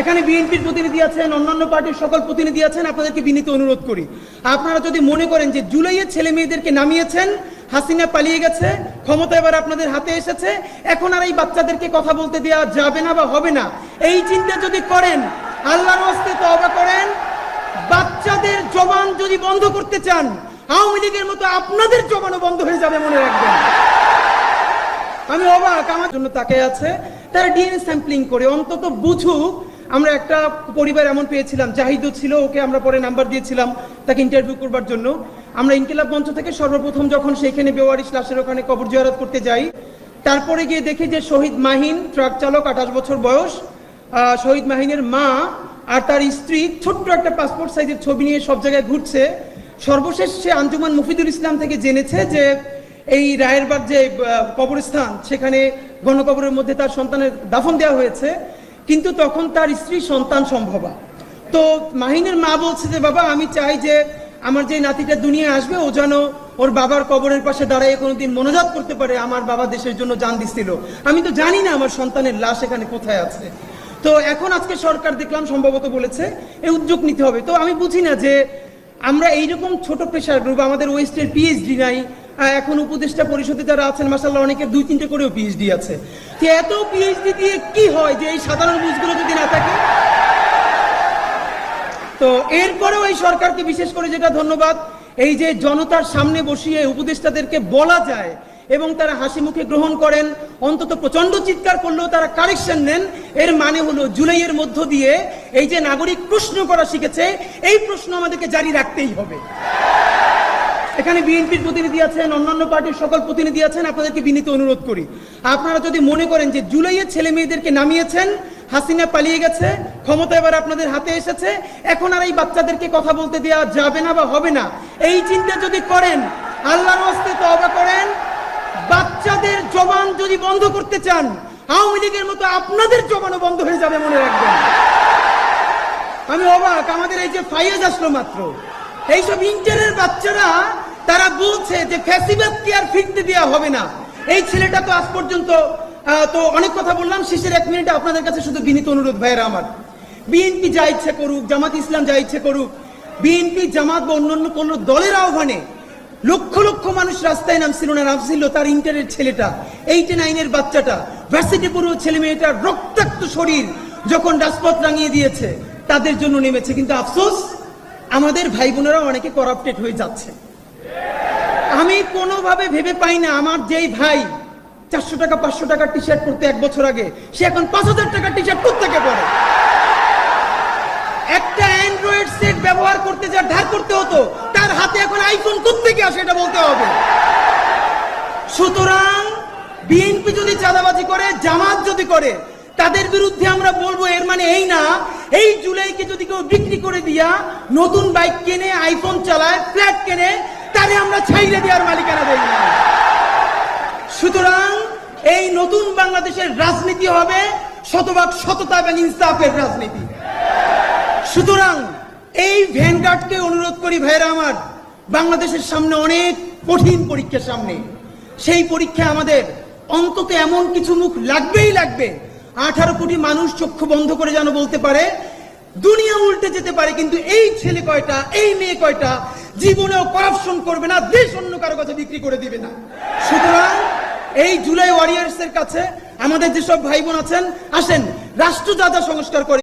এখানে বিএনপির প্রতিনিধি আছেন, অন্যান্য পার্টির সকল প্রতিনিধি আছেন, আপনাদেরকে বিনীত অনুরোধ করি। আপনারা যদি মনে করেন যে জুলাইয়ে ছেলে মেয়েদেরকে নামিয়েছেন, হাসিনা পালিয়ে গেছে, ক্ষমতা এবার আপনাদের হাতে এসেছে, এখন আর এই বাচ্চাদেরকে কথা বলতে দেওয়া যাবে না বা হবে না। এই চিন্তা যদি করেন, আল্লাহর হস্তে তওবা করেন, বাচ্চাদের জবান যদি বন্ধ করতে চান, আওয়ামী লীগের মতো আপনাদের জবানও বন্ধ হয়ে যাবে মনে রাখবেন। আমি অবাক, আমার জন্য তাকে আছে, তারা ডিএনএ স্যাম্পলিং করে, অন্তত বুঝুক আমরা একটা পরিবার এমন পেয়েছিলাম, জাহিদও ছিল, ওকে আমরা পরে নাম্বার দিয়েছিলাম তাকে ইন্টারভিউ করবার জন্য। আমরা ইনকিলাব মঞ্চ থেকে সর্বপ্রথম যখন সেখানে বেওয়ারিশ লাশের ওখানে কবর জিয়ারত করতে যাই, তারপরে গিয়ে দেখি যে শহীদ মাহিন ট্রাক চালক, আঠাশ বছর বয়স শহীদ মাহিনের মা আর তার স্ত্রী ছোট্ট একটা পাসপোর্ট সাইজের ছবি নিয়ে সব জায়গায় ঘুরছে। সর্বশেষ সে আঞ্জুমান মুফিদুল ইসলাম থেকে জেনেছে যে এই রায়েরবাগ যে কবরস্থান, সেখানে গণকবরের মধ্যে তার সন্তানের দাফন দেওয়া হয়েছে। কিন্তু তখন তার স্ত্রী সন্তান সম্ভবা। তো মাহিনের মা বলছে যে, বাবা, আমি চাই যে আমার যে নাতিটা দুনিয়া আসবে, ও যেন ওর বাবার কবরের পাশে দাঁড়িয়ে, কোনোদিন মনোজাত করতে পারে, আমার বাবা দেশের জন্য জান দিছিল। আমি তো জানি না আমার সন্তানের লাশ এখানে কোথায় আছে। তো এখন আজকে সরকার দেখলাম, সম্ভবত বলেছে এই উদ্যোগ নিতে হবে। তো আমি বুঝি না যে আমরা এইরকম ছোট প্রেশার গ্রুপ আমাদের ওয়েস্টের পিএইচডি নাই এখন উপদেষ্টা পরিষদে যারা আছেন মাসাল্লাহ অনেকে দুই, তিনটে করেও পিএইচডি আছে। এত পিএইচডি দিয়ে কি হয় যে এই সাধারণ বুঝগুলো যদি না থাকে? তো এরপরেও এই সরকারকে বিশেষ করে যেটা ধন্যবাদ, এই যে জনতার সামনে বসিয়ে উপদেষ্টাদেরকে বলা যায় এবং তারা হাসি মুখে গ্রহণ করেন, অন্তত প্রচণ্ড চিৎকার করলেও তারা কারেকশন নেন, এর মানে হলো জুলাইয়ের মধ্য দিয়ে এই যে নাগরিক প্রশ্ন করা শিখেছে, এই প্রশ্ন আমাদেরকে জারি রাখতেই হবে। এখানে বিএনপির প্রতিনিধি আছেন, অন্যান্য পার্টির সকল প্রতিনিধি আছেন, আপনাদেরকে বিনীত অনুরোধ করি। আপনারা যদি মনে করেন যে জুলাইয়ে ছেলে মেয়েদেরকে নামিয়েছেন, হাসিনা পালিয়ে গেছে, ক্ষমতা এবার আপনাদের হাতে এসেছে, এখন আর এই বাচ্চাদেরকে কথা বলতে দেওয়া যাবে না বা হবে না। এই চিন্তা যদি করেন, আল্লাহর হস্তে তওবা করেন, বাচ্চাদের জবান যদি বন্ধ করতে চান, আওয়ামী লীগের মতো আপনাদের জবানও বন্ধ হয়ে যাবে মনে রাখবেন। আমি অবাক, আমাদের এই যে ফাইয়াজ আসলো মাত্র, এইসব ইন্টারের বাচ্চারা তারা বলছে যে ফ্যাসিবাদকে আর ফিরতে দেওয়া হবে না। এই ছেলেটা তো আজ পর্যন্ত তো অনেক কথা বললাম, শেষের এক মিনিটে আপনাদের কাছে শুধু বিনীত অনুরোধ ভাইয়েরা আমার। বিএনপি যা ইচ্ছে করুক, জামাত ইসলাম যা ইচ্ছে করুক, বিএনপি, জামাত বা অন্যান্য কোন দলের আহ্বানে লক্ষ লক্ষ মানুষ রাস্তায় নামছিল না, নামছিল তার ইন্টারের ছেলেটা এইটে নাইনের বাচ্চাটা। ভার্সিটি পড়ুয়া ছেলে মেয়েটার রক্তাক্ত শরীর যখন রাজপথ রাঙিয়ে দিয়েছে, তাদের জন্য নেমেছে। কিন্তু আফসোস, আমাদের ভাই বোনেরা অনেকে করাপ্টেড হয়ে যাচ্ছে। আমি কোনোভাবে ভেবে পাই না, আমার যেই ভাই চারশো টাকা, পাঁচশো টাকার টি শার্ট পরতে এক বছর আগে, সে এখন পাঁচ হাজার টাকার টি শার্ট প্রত্যেকে পরে। একটা অ্যান্ড্রয়েড সেট ব্যবহার করতে, যা ধার করতে হতো, তার হাতে এখন আইফোন কোত্থেকে আসে এটা বলতে হবে। সুতরাং বিএনপি যদি চাঁদাবাজি করে, জামাত যদি করে, তাদের বিরুদ্ধে আমরা বলব, এর মানে এই না, এই জুলাইকে যদি কেউ বিক্রি করে দিয়া নতুন বাইক কেনে আইফোন চালায়, ফ্ল্যাট কেনে তারে আমরা ছাইলে দেওয়ার মালিকানা দেই না। সুতরাং এই নতুন বাংলাদেশের রাজনীতি হবে শতভাগ সততা এবং ইনসাফের রাজনীতি। সুতরাং এই ভ্যানগার্ডকে অনুরোধ করি ভাইরা আমার, বাংলাদেশের সামনে অনেক কঠিন পরীক্ষার সামনে। সেই পরীক্ষা আমাদের অন্তত এমন কিছু মুখ লাগবেই লাগবে। আঠারো কোটি মানুষ চক্ষু বন্ধ করে যেন বলতে পারে, দুনিয়া উল্টে যেতে পারে, কিন্তু এই ছেলে কয়টা, এই মেয়ে কয়টা জীবনেও করাপশন করবে না, দেশ অন্য কারও কাছে বিক্রি করে দিবে না। সুতরাং এই জুলাই ওয়ারিয়ার্স এর কাছে আমাদের যেসব ভাই বোন আছেন, আসেন রাষ্ট্র যা সংস্কার করে